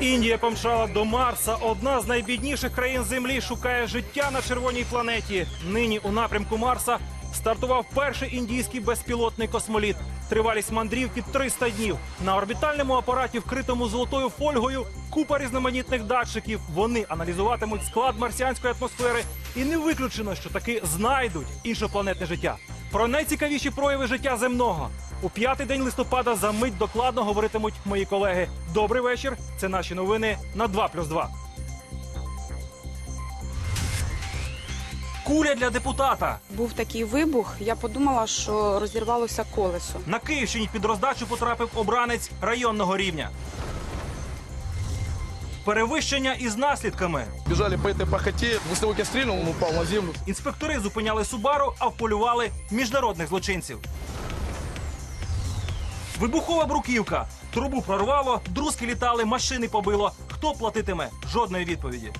Індія помчала до Марса. Одна з найбідніших країн Землі шукає життя на червоній планеті. Нині у напрямку Марса стартував перший індійський безпілотний космоліт. Тривалість мандрівки 300 днів. На орбітальному апараті, вкритому золотою фольгою, купа різноманітних датчиків. Вони аналізуватимуть склад марсіанської атмосфери, і не виключено, що таки знайдуть іншопланетне життя. Про найцікавіші прояви життя земного у п'ятий день листопада за мить докладно говоритимуть мої колеги. Добрий вечір. Це наші новини на 2 плюс 2. Куля для депутата. Був такий вибух. Я подумала, що розірвалося колесо. На Київщині під роздачу потрапив обранець районного рівня. Перевищення із наслідками. Біжали по этой пахоте. Я стрельнул, он упал на землю. Інспектори зупиняли Субару, а вполювали міжнародних злочинців. Вибухова бруківка. Трубу прорвало, друзки літали, машини побило. Хто платитиме? Жодної відповіді.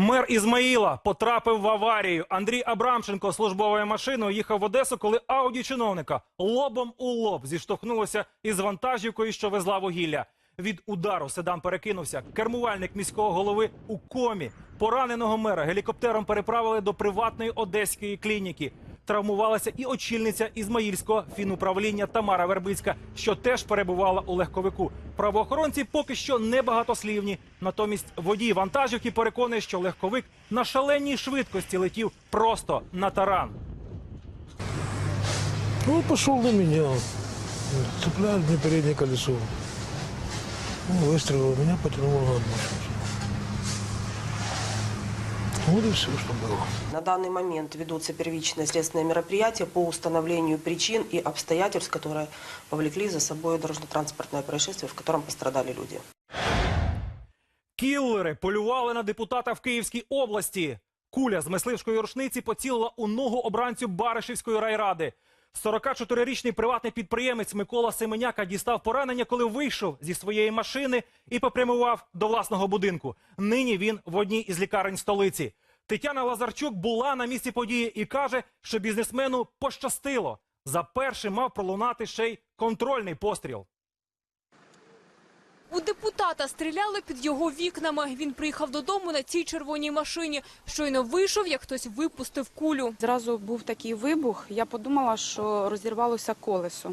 Мер Ізмаїла потрапив в аварію. Андрій Абрамченко службовою машиною їхав в Одесу, коли ауді чиновника лобом у лоб зіштовхнулося із вантажівкою, що везла вугілля. Від удару седан перекинувся. Кермувальник міського голови у комі. Пораненого мера гелікоптером переправили до приватної одеської клініки. Травмувалася і очільниця Ізмаїльського фінуправління Тамара Вербицька, що теж перебувала у легковику. Правоохоронці поки що небагатослівні. Натомість водій вантажівки переконує, що легковик на шаленій швидкості летів просто на таран. Ну, пошел на меня. Цепляет мне переднее колесо. Ну, выстрелил, меня потянуло на дно. Вот и все, что было. На данный момент ведутся первичные следственные мероприятия по установлению причин и обстоятельств, которые повлекли за собой дорожно-транспортное происшествие, в котором пострадали люди. Кіллери полювали на депутата в Київській області. Куля з мисливської рушниці поцілила у ногу обранцю Баришівської райради. 44-річний приватний підприємець Микола Семеняка дістав поранення, коли вийшов зі своєї машини і попрямував до власного будинку. Нині він в одній із лікарень столиці. Тетяна Лазарчук була на місці події і каже, що бізнесмену пощастило. За першим мав пролунати ще й контрольний постріл. У депутата стріляли під його вікнами. Він приїхав додому на цій червоній машині. Щойно вийшов, як хтось випустив кулю. Зразу був такий вибух. Я подумала, що розірвалося колесо.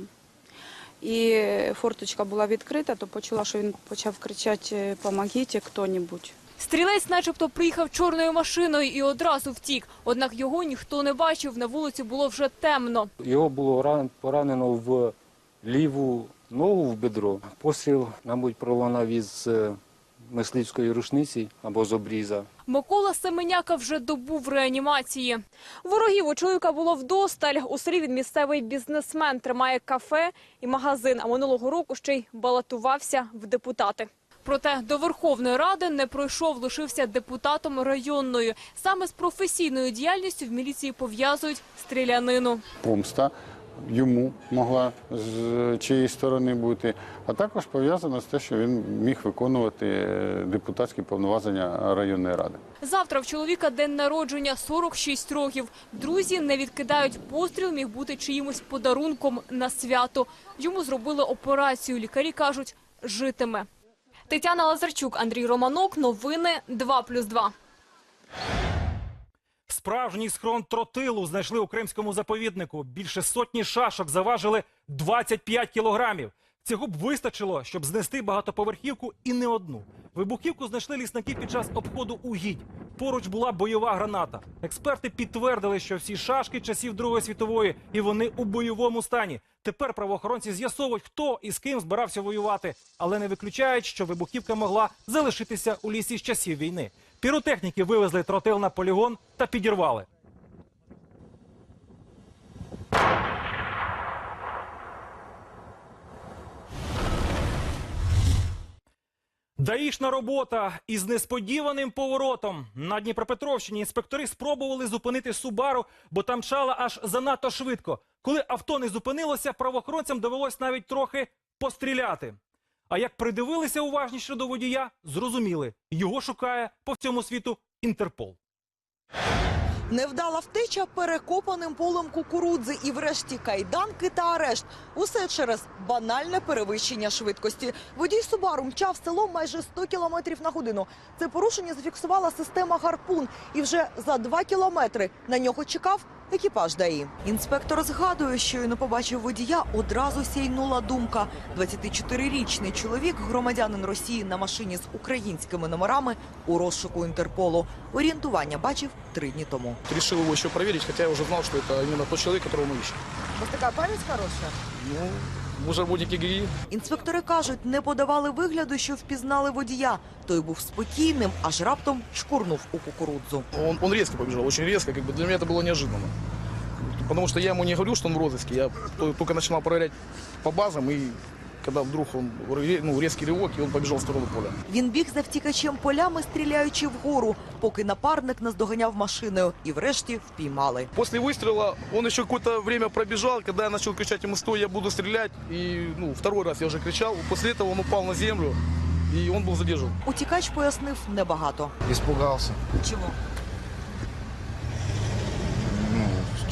І форточка була відкрита, то почула, що він почав кричати «Помогіть хто-небудь». Стрілець, начебто, приїхав чорною машиною і одразу втік. Однак його ніхто не бачив. На вулиці було вже темно. Його було поранено в ліву ногу в бедро. Постріл, мабуть, пролунав із е, мисливської рушниці або з обріза. Микола Семеняка вже добу в реанімації. Ворогів у чоловіка було вдосталь. У селі він місцевий бізнесмен, тримає кафе і магазин. А минулого року ще й балотувався в депутати. Проте до Верховної Ради не пройшов, лишився депутатом районної. Саме з професійною діяльністю в міліції пов'язують стрілянину. помста йому могла з чиєї сторони бути, а також пов'язано з те, що він міг виконувати е, депутатські повноваження районної ради. Завтра в чоловіка день народження 46 років. Друзі не відкидають постріл, міг бути чиїмось подарунком на свято. Йому зробили операцію. Лікарі кажуть, житиме. Тетяна Лазарчук, Андрій Романок. Новини 2+,2. Справжній схрон тротилу знайшли у кримському заповіднику. Більше сотні шашок заважили 25 кілограмів. Цього б вистачило, щоб знести багатоповерхівку і не одну. Вибухівку знайшли лісники під час обходу угідь. Поруч була бойова граната. Експерти підтвердили, що всі шашки часів Другої світової і вони у бойовому стані. Тепер правоохоронці з'ясовують, хто і з ким збирався воювати, але не виключають, що вибухівка могла залишитися у лісі з часів війни. Піротехніки вивезли тротил на полігон та підірвали. Даїшна робота із несподіваним поворотом. На Дніпропетровщині інспектори спробували зупинити Субару, бо там мчала аж занадто швидко. Коли авто не зупинилося, правоохоронцям довелось навіть трохи постріляти. А як придивилися уважніше до водія, зрозуміли, його шукає по всьому світу Інтерпол. Невдала втеча перекопаним полем кукурудзи і врешті кайданки та арешт. Усе через банальне перевищення швидкості. Водій Субару мчав селом майже 100 кілометрів на годину. Це порушення зафіксувала система «Гарпун». І вже за два кілометри на нього чекав екіпаж ДАІ. Інспектор згадує, що й не побачив водія, одразу сяйнула думка. 24-річний чоловік, громадянин Росії на машині з українськими номерами у розшуку Інтерполу. Орієнтування бачив три дні тому. Рішив його ще перевірити, хоча я вже знав, що це именно той чоловік, которого мы Ось У така пам'ять хороша? Ну, мы же работники ГИИ. Інспектори кажуть, не подавали вигляду, що впізнали водія. Той був спокійним, аж раптом чкурнув у кукурудзу. Он, он резко побежал, очень резко. Как бы для меня это было неожиданно. Потому что я ему не говорю, что он в розыске. Я то- только начинал проверять по базам, и когда вдруг он ре- ну, резкий рывок, и он побежал в сторону поля. Він біг за втікачем полями, стріляючи вгору, поки напарник наздоганяв машиною і врешті впіймали. После выстрела он еще какое-то время пробежал. Когда я начал кричать ему «стой, я буду стрелять», и ну, второй раз я уже кричал. После этого он упал на землю, и он был задержан. Утікач пояснив небагато. Испугался. Чому?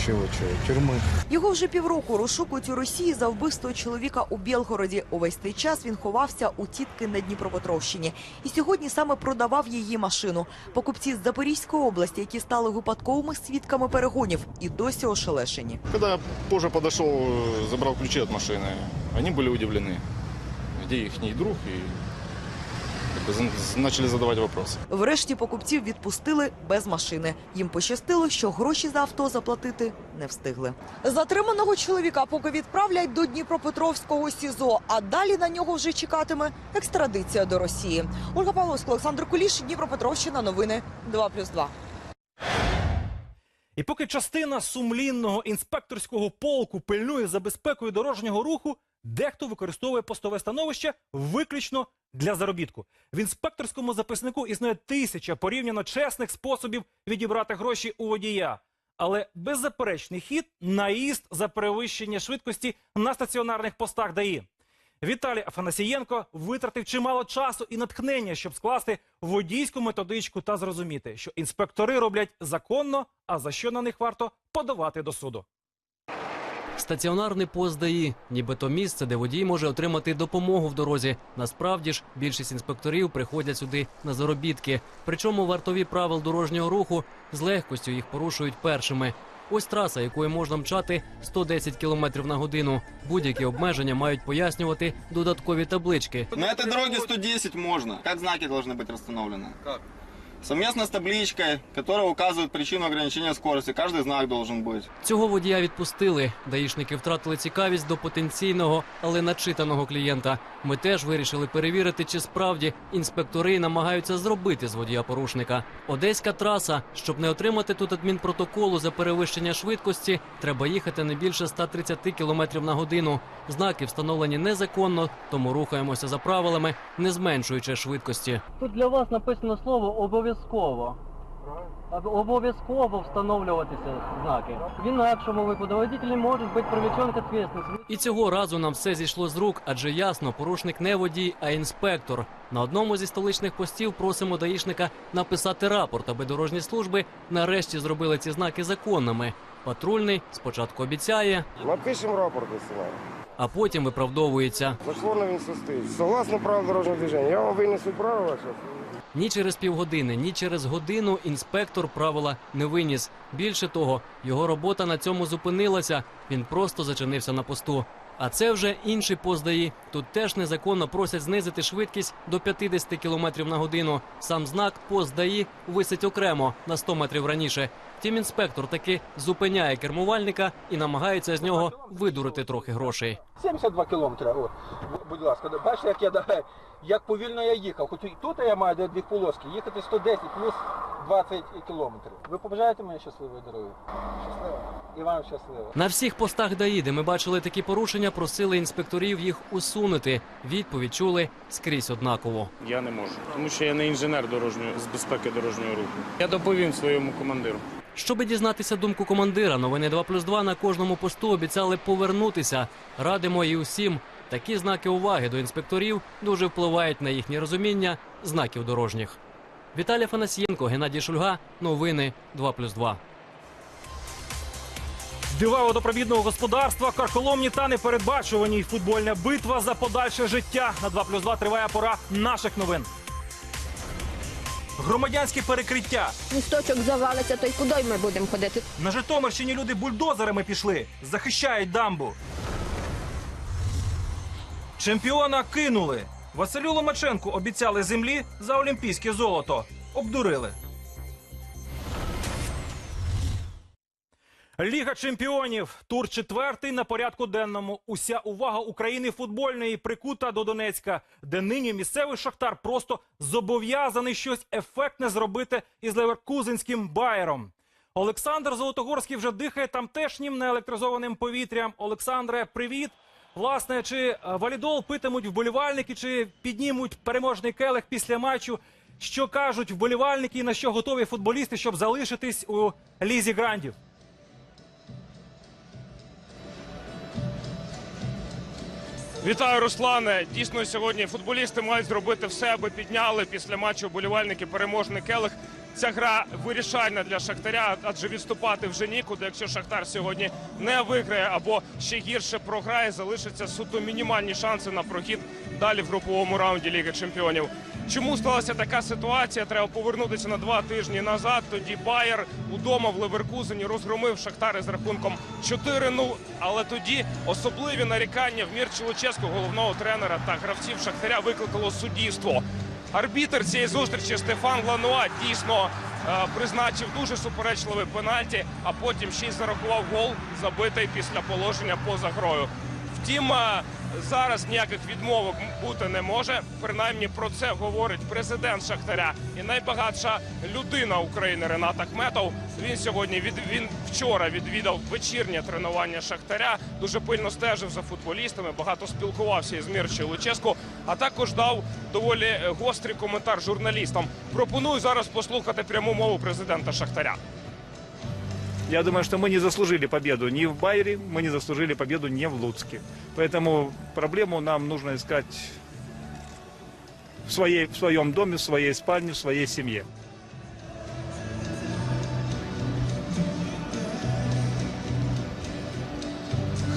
чего, чего, тюрьмы. Його вже півроку розшукують у Росії за вбивство чоловіка у Білгороді. Увесь цей час він ховався у тітки на Дніпропетровщині. І сьогодні саме продавав її машину. Покупці з Запорізької области, які стали випадковими свідками перегонів, і досі ошелешені. Когда я позже подошел, э, забрал ключи от машины, они были удивлены, где их друг, и как бы за- начали задавать вопросы. Врешті покупців відпустили без машини. Їм пощастило, що гроші за авто заплатити не встигли. Затриманого чоловіка поки відправлять до Дніпропетровського СІЗО, а далі на нього вже чекатиме екстрадиція до Росії. Ольга Павловська, Олександр Куліш, Дніпропетровщина. Новини 2+,2. І поки частина сумлінного інспекторського полку пильнує за безпекою дорожнього руху, дехто використовує постове становище виключно для заробітку. В інспекторському записнику існує тисяча порівняно чесних способів відібрати гроші у водія. Але беззаперечний хід наїзд за перевищення швидкості на стаціонарних постах ДАІ. Віталій Афанасієнко витратив чимало часу і натхнення, щоб скласти водійську методичку та зрозуміти, що інспектори роблять законно, а за що на них варто подавати до суду. Стаціонарний пост ДАІ – нібито місце, де водій може отримати допомогу в дорозі. Насправді ж, більшість інспекторів приходять сюди на заробітки. Причому вартові правил дорожнього руху з легкостю їх порушують першими. Ось траса, якою можна мчати 110 км на годину. Будь-які обмеження мають пояснювати додаткові таблички. На этой дороге 110 можно. Как знаки должны быть расстановлены? Как? Совместно с табличкой, которая указывает причину ограничения скорости. Каждый знак должен быть. Цього водія відпустили. Даїшники втратили цікавість до потенційного, але начитаного клієнта. Ми теж вирішили перевірити, чи справді інспектори намагаються зробити з водія порушника. Одеська траса. Щоб не отримати тут адмінпротоколу за перевищення швидкості, треба їхати не більше 130 км на годину. Знаки встановлені незаконно, тому рухаємося за правилами, не зменшуючи швидкості. Тут для вас написано слово обов'язково. Обов'язково встановлюватися знаки. В інакшому випадку водителі можуть бути привлечені к відповідальності. І цього разу нам все зійшло з рук, адже ясно, порушник не водій, а інспектор. На одному зі столичних постів просимо даїшника написати рапорт, аби дорожні служби нарешті зробили ці знаки законними. Патрульний спочатку обіцяє, Напишем рапорт, если надо. а потім виправдовується. Зашло він состоит. Согласно правилам дорожного движения, я вам вынесу правила сейчас. Ні через півгодини, ні через годину інспектор правила не виніс. Більше того, його робота на цьому зупинилася. Він просто зачинився на посту. А це вже інший пост ДАІ. Тут теж незаконно просять знизити швидкість до 50 км на годину. Сам знак пост ДАІ висить окремо на 100 метрів раніше. Втім, інспектор таки зупиняє кермувальника і намагається з нього видурити трохи грошей. 72 кілометри. От, будь ласка, бачите, як я як повільно я їхав. Хоч і тут я маю де дві полоски, їхати 110 плюс 20 кілометрів. Ви побажаєте мені щасливої дороги? Щасливо. І вам щасливо. На всіх постах ДАІ, де ми бачили такі порушення, просили інспекторів їх усунути. Відповідь чули скрізь однаково. Я не можу, тому що я не інженер дорожньої з безпеки дорожнього руху. Я доповім своєму командиру. Щоби дізнатися думку командира, новини 2 плюс 2 на кожному посту обіцяли повернутися. Радимо і усім. Такі знаки уваги до інспекторів дуже впливають на їхнє розуміння знаків дорожніх. Віталій Фанасієнко, Геннадій Шульга. Новини 2 плюс 2. Дива водопровідного господарства, карколомні та непередбачувані й футбольна битва за подальше життя. На 2 плюс 2 триває пора наших новин. Громадянське перекриття. Місточок завалиться, то й куди ми будемо ходити? На Житомирщині люди бульдозерами пішли. Захищають дамбу. Чемпіона кинули. Василю Ломаченку обіцяли землі за олімпійське золото. Обдурили. Ліга чемпіонів. Тур четвертий на порядку денному. Уся увага України футбольної прикута до Донецька, де нині місцевий шахтар просто зобов'язаний щось ефектне зробити із леверкузинським байером. Олександр Золотогорський вже дихає тамтешнім неелектризованим повітрям. Олександре, привіт. Власне, чи е, валідол питимуть вболівальники, чи піднімуть переможний келих після матчу? Що кажуть вболівальники і на що готові футболісти, щоб залишитись у лізі грандів? Вітаю, Руслане. Дійсно, сьогодні футболісти мають зробити все, аби підняли після матчу болівальники переможний келих. Ця гра вирішальна для Шахтаря, адже відступати вже нікуди. Якщо Шахтар сьогодні не виграє або ще гірше програє, залишаться суто мінімальні шанси на прохід далі в груповому раунді Ліги Чемпіонів. Чому сталася така ситуація? Треба повернутися на два тижні назад. Тоді Байер удома в Леверкузені розгромив Шахтар із рахунком 4-0. Але тоді особливі нарікання в Мірчі Луческу, головного тренера та гравців Шахтаря викликало суддівство. Арбітер цієї зустрічі Стефан Лануа дійсно е, призначив дуже суперечливий пенальті, а потім ще й зарахував гол, забитий після положення поза грою. Втім, е, зараз ніяких відмовок бути не може. Принаймні про це говорить президент Шахтаря і найбагатша людина України Ренат Ахметов. Він сьогодні від він вчора відвідав вечірнє тренування Шахтаря. Дуже пильно стежив за футболістами, багато спілкувався із Мірчі Луческо, а також дав доволі е, гострий коментар журналістам. Пропоную зараз послухати пряму мову президента Шахтаря. Я думаю, что мы не заслужили победу ни в Байере, мы не заслужили победу не в Луцке. Поэтому проблему нам нужно искать в, своей, в своем доме, в своей спальне, в своей семье.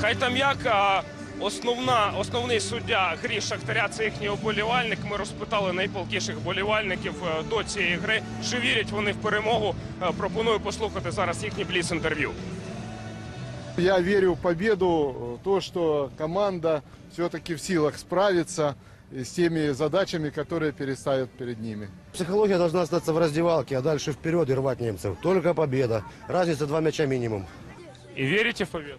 Хай там як а, основна, основний суддя грі Шахтаря це їхній оболівальник. Ми розпитали найпалкіших болівальників е, до цієї гри. Чи вірять вони в перемогу? Е, Пропоную послухати зараз їхній бліц інтерв'ю. Я верю в победу, то, что команда все-таки в силах справиться с теми задачами, которые переставят перед ними. Психология должна остаться в раздевалке, а дальше вперед и рвать немцев. Только победа. Разница два мяча минимум. І вірите в победу?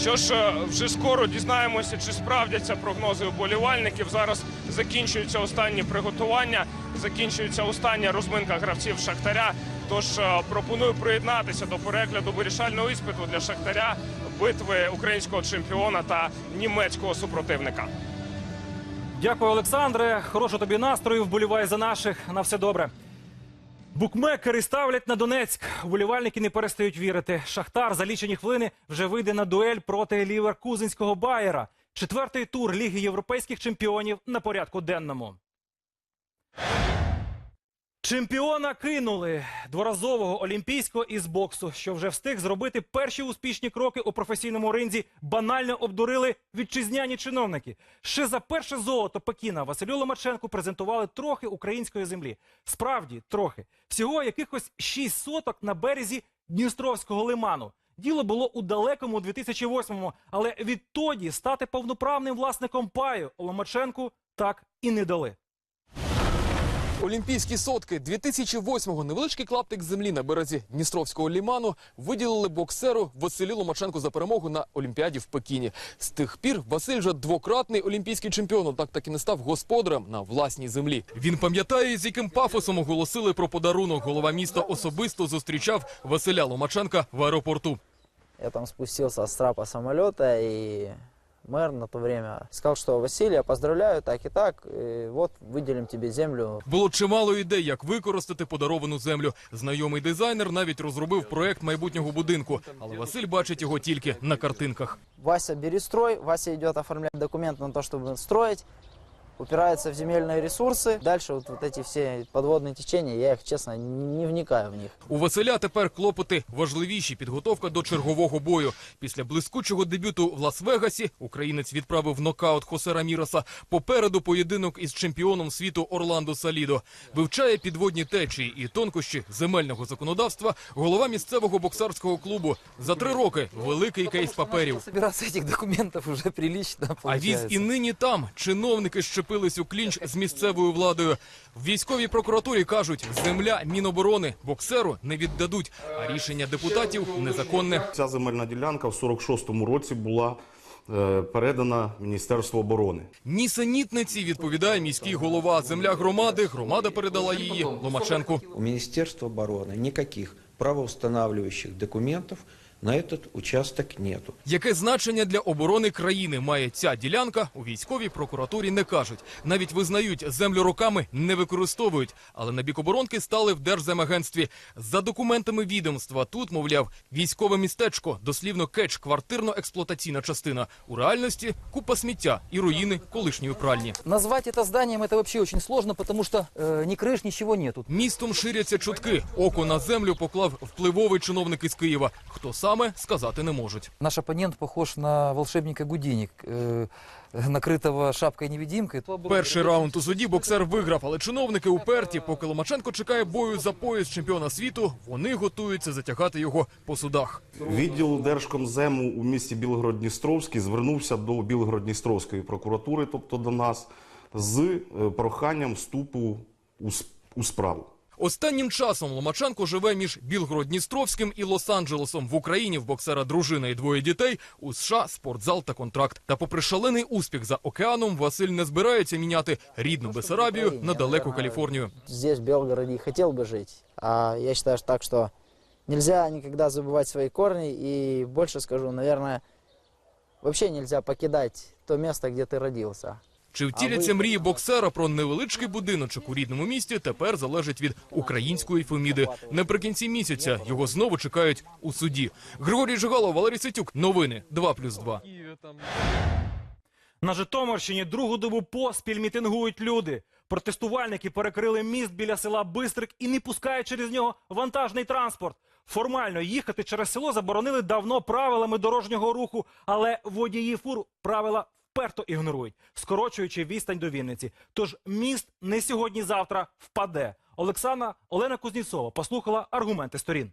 Що ж, е, вже скоро дізнаємося, чи справдяться прогнози вболівальників. Зараз закінчуються останні приготування, закінчується остання розминка гравців Шахтаря. Тож е, пропоную приєднатися до перегляду вирішального іспиту для Шахтаря, битви українського чемпіона та німецького супротивника. Дякую, Олександре. Хорошого тобі настрою. Вболівай за наших. На все добре. Букмекери ставлять на Донецьк. Вболівальники не перестають вірити. Шахтар за лічені хвилини вже вийде на дуель проти ліверкузинського Байера. Четвертий тур Ліги європейських чемпіонів на порядку денному. Чемпіона кинули дворазового олімпійського із боксу, що вже встиг зробити перші успішні кроки у професійному ринзі, банально обдурили вітчизняні чиновники. Ще за перше золото Пекіна Василю Ломаченку презентували трохи української землі. Справді, трохи. Всього якихось 6 соток на березі Дністровського лиману. Діло було у далекому 2008-му, але відтоді стати повноправним власником паю Ломаченку так і не дали. Олімпійські сотки 2008-го невеличкий клаптик землі на березі Дністровського ліману виділили боксеру Василю Ломаченку за перемогу на Олімпіаді в Пекіні. З тих пір Василь вже двократний олімпійський чемпіон, однак так і не став господарем на власній землі. Він пам'ятає, з яким пафосом оголосили про подарунок. Голова міста особисто зустрічав Василя Ломаченка в аеропорту. Я там спустился с трапа самолета, и мэр на то время сказал, что Василий, я поздравляю, так и так, и вот выделим тебе землю. Було чимало ідей, як використати подаровану землю. Знайомий дизайнер навіть розробив проект майбутнього будинку, але Василь бачить його тільки на картинках. Вася, бери строй, Вася идет оформлять документы на то, чтобы строить. упирается в земельные ресурсы. Дальше вот, вот эти все подводные течения, я их, честно, не вникаю в них. У Василя тепер клопоти важливіші підготовка до чергового бою. Після блискучого дебюту в Лас-Вегасі українець відправив нокаут Хосе Раміроса. Попереду поєдинок із чемпіоном світу Орландо Салідо. Вивчає підводні течії і тонкощі земельного законодавства голова місцевого боксарського клубу. За три роки великий кейс паперів. Собираться этих документов уже прилично А віз получается. і нині там. Чиновники щепились у клінч з місцевою владою. В військовій прокуратурі кажуть, земля Міноборони боксеру не віддадуть, а рішення депутатів незаконне. Ця земельна ділянка в 46-му році була е, передана Міністерству оборони. Нісенітниці відповідає міський голова. Земля громади. Громада передала її Ломаченку. У Министерства обороны никаких правоустанавливающих документов на этот участок нету. Яке значення для оборони країни має ця ділянка? У військовій прокуратурі не кажуть. Навіть визнають, землю роками не використовують. Але на бік оборонки стали в Держземагентстві. За документами відомства тут, мовляв, військове містечко, дослівно кетч, квартирно-експлуатаційна частина. У реальності купа сміття і руїни колишньої пральні. Назвать это зданием это вообще очень сложно, потому что э, ни крыш, ничего нету. Містом ширяться чутки. Око на землю поклав впливовий чиновник із Києва. Хто Саме сказати не можуть. Наш оппонент похож на волшебника Гудини, э, накрытого шапкой-невидимкой. Перший раунд у суді боксер виграв, але чиновники уперті. Поки Ломаченко чекає бою за пояс чемпіона світу, вони готуються затягати його по судах. Відділ Держкомзему у місті Білгород-Дністровський звернувся до Білгород-Дністровської прокуратури, тобто до нас, з е, проханням вступу у справу. Останнім часом Ломаченко живе між Білгород-Дністровським і Лос-Анджелесом. В Україні в боксера дружина і двоє дітей. У США спортзал та контракт. Та попри шалений успіх за океаном, Василь не збирається міняти рідну Бесарабію на далеку Каліфорнію. Здесь, в Белгороде, и хотел бы жить. А я считаю что так, что нельзя никогда забывать свои корни. И больше скажу, наверное, вообще нельзя покидать то место, где ты родился. Чи втіляться мрії боксера про невеличкий будиночок у рідному місті тепер залежить від української феміди. Наприкінці місяця його знову чекають у суді. Григорій Жигалов, Валерій Ситюк. Новини 2+,2. На Житомирщині другу добу поспіль мітингують люди. Протестувальники перекрили міст біля села Бистрик і не пускають через нього вантажний транспорт. Формально їхати через село заборонили давно правилами дорожнього руху, але водії фур правила вперто ігнорують, скорочуючи відстань до Вінниці. Тож міст не сьогодні-завтра впаде. Олександра Олена Кузнєцова послухала аргументи сторін.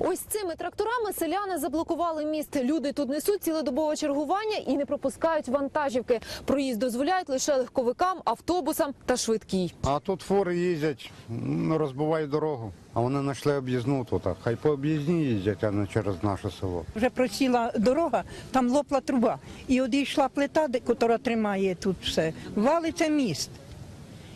Ось цими тракторами селяни заблокували міст. Люди тут несуть цілодобове чергування і не пропускають вантажівки. Проїзд дозволяють лише легковикам, автобусам та швидкій. А тут фури їздять, ну, розбивають дорогу. А вони знайшли об'їзну тут. Хай по об'їзні їздять, а не через наше село. Вже просіла дорога, там лопла труба. І одійшла плита, котра тримає тут все. Валиться міст.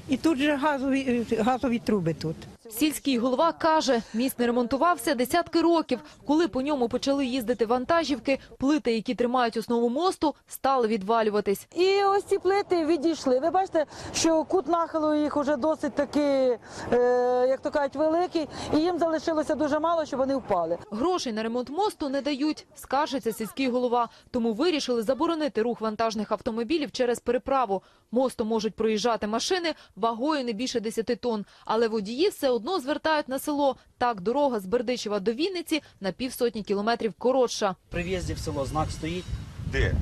І тут же газові, газові труби тут. Сільський голова каже, міст не ремонтувався десятки років. Коли по ньому почали їздити вантажівки, плити, які тримають основу мосту, стали відвалюватись. І ось ці плити відійшли. Ви бачите, що кут нахилу їх уже досить таки, е, як то кажуть, великий, і їм залишилося дуже мало, щоб вони впали. Грошей на ремонт мосту не дають, скаржиться сільський голова. Тому вирішили заборонити рух вантажних автомобілів через переправу. Мостом можуть проїжджати машини вагою не більше 10 тонн. Але водії все одно звертають на село. Так дорога з Бердичева до Вінниці на півсотні кілометрів коротша. При в'їзді в село знак стоїть. Де?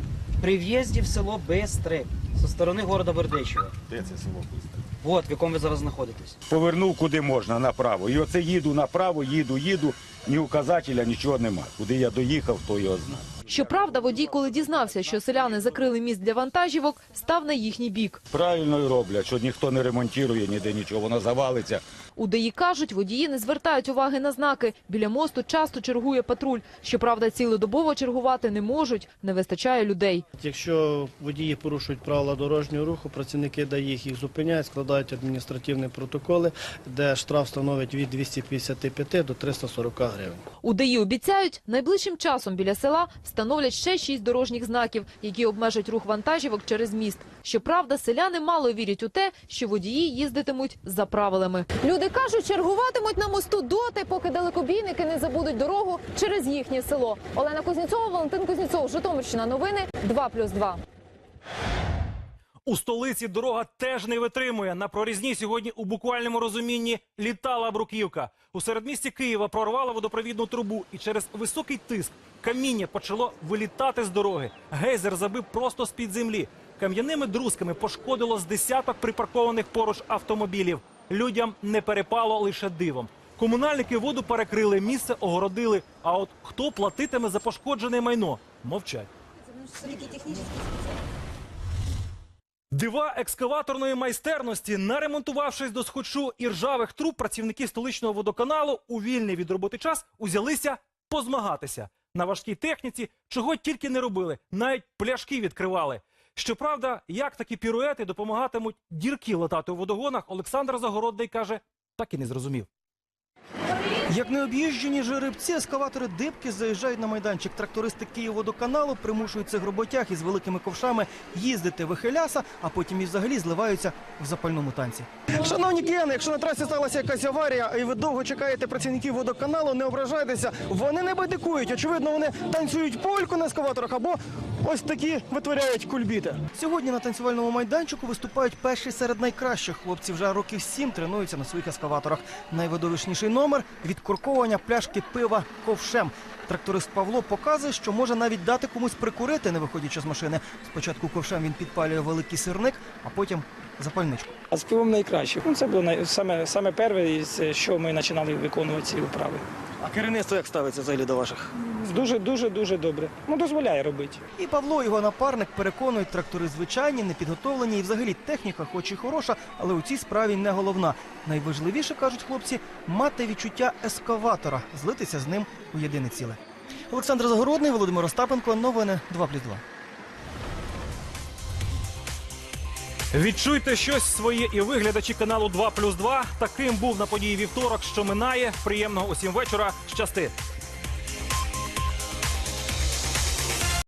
При в'їзді в село Бистрик, зі сторони города Бердичева. Де це село Бистре? От, в якому ви зараз знаходитесь. Повернув куди можна направо. І оце їду направо, їду, їду, ні указателя, нічого нема. Куди я доїхав, хто його знає. Щоправда, водій, коли дізнався, що селяни закрили міст для вантажівок, став на їхній бік. Правильно роблять, що ніхто не ремонтує ніде нічого, воно завалиться. У ДАІ кажуть, водії не звертають уваги на знаки. Біля мосту часто чергує патруль. Щоправда, цілодобово чергувати не можуть, не вистачає людей. Якщо водії порушують правила дорожнього руху, працівники ДАІ їх зупиняють, складають адміністративні протоколи, де штраф становить від 255 до 340 гривень. У ДАІ обіцяють, найближчим часом біля села встановлять ще шість дорожніх знаків, які обмежать рух вантажівок через міст. Щоправда, селяни мало вірять у те, що водії їздитимуть за правилами. Люди кажуть, чергуватимуть на мосту доти, поки далекобійники не забудуть дорогу через їхнє село. Олена Кузнєцова, Валентин Кузнєцов, Житомирщина. Новини 2+,2. У столиці дорога теж не витримує. На прорізні сьогодні у буквальному розумінні літала бруківка. У середмісті Києва прорвала водопровідну трубу, і через високий тиск каміння почало вилітати з дороги. Гейзер забив просто з під землі. Кам'яними друзками пошкодило з десяток припаркованих поруч автомобілів. Людям не перепало лише дивом. Комунальники воду перекрили, місце огородили. А от хто платитиме за пошкоджене майно? Мовчать. Дива екскаваторної майстерності, наремонтувавшись до схочу і ржавих труб, працівники столичного водоканалу у вільний від роботи час узялися позмагатися. На важкій техніці чого тільки не робили, навіть пляшки відкривали. Щоправда, як такі піруети допомагатимуть дірки латати у водогонах, Олександр Загородний каже, так і не зрозумів. Як необ'їжджені жеребці, ескаватори дибки заїжджають на майданчик. Трактористи Київводоканалу примушують цих роботяг із великими ковшами їздити вихиляса, а потім і взагалі зливаються в запальному танці. Шановні кияни, якщо на трасі сталася якась аварія, і ви довго чекаєте працівників водоканалу, не ображайтеся. Вони не байдикують. Очевидно, вони танцюють польку на ескаваторах або ось такі витворяють кульбіти. Сьогодні на танцювальному майданчику виступають перші серед найкращих. Хлопці вже років сім тренуються на своїх ескаваторах. Найвидовищніший номер відкорковування пляшки пива ковшем. Тракторист Павло показує, що може навіть дати комусь прикурити, не виходячи з машини. Спочатку ковшем він підпалює великий сирник, а потім запальничку. А з пивом найкраще. Ну, це було най... саме, саме перше, що ми починали виконувати ці вправи. А керівництво як ставиться взагалі до ваших? Дуже, дуже, дуже добре. Ну, дозволяє робити. І Павло, його напарник, переконують, трактори звичайні, непідготовлені, і взагалі техніка, хоч і хороша, але у цій справі не головна. Найважливіше, кажуть хлопці, мати відчуття ескаватора, злитися з ним у єдине ціле. Олександр Загородний, Володимир Остапенко, новини 2+,2. Відчуйте щось своє і виглядачі каналу 2+,2. Таким був на події вівторок, що минає. Приємного усім вечора. Щасти!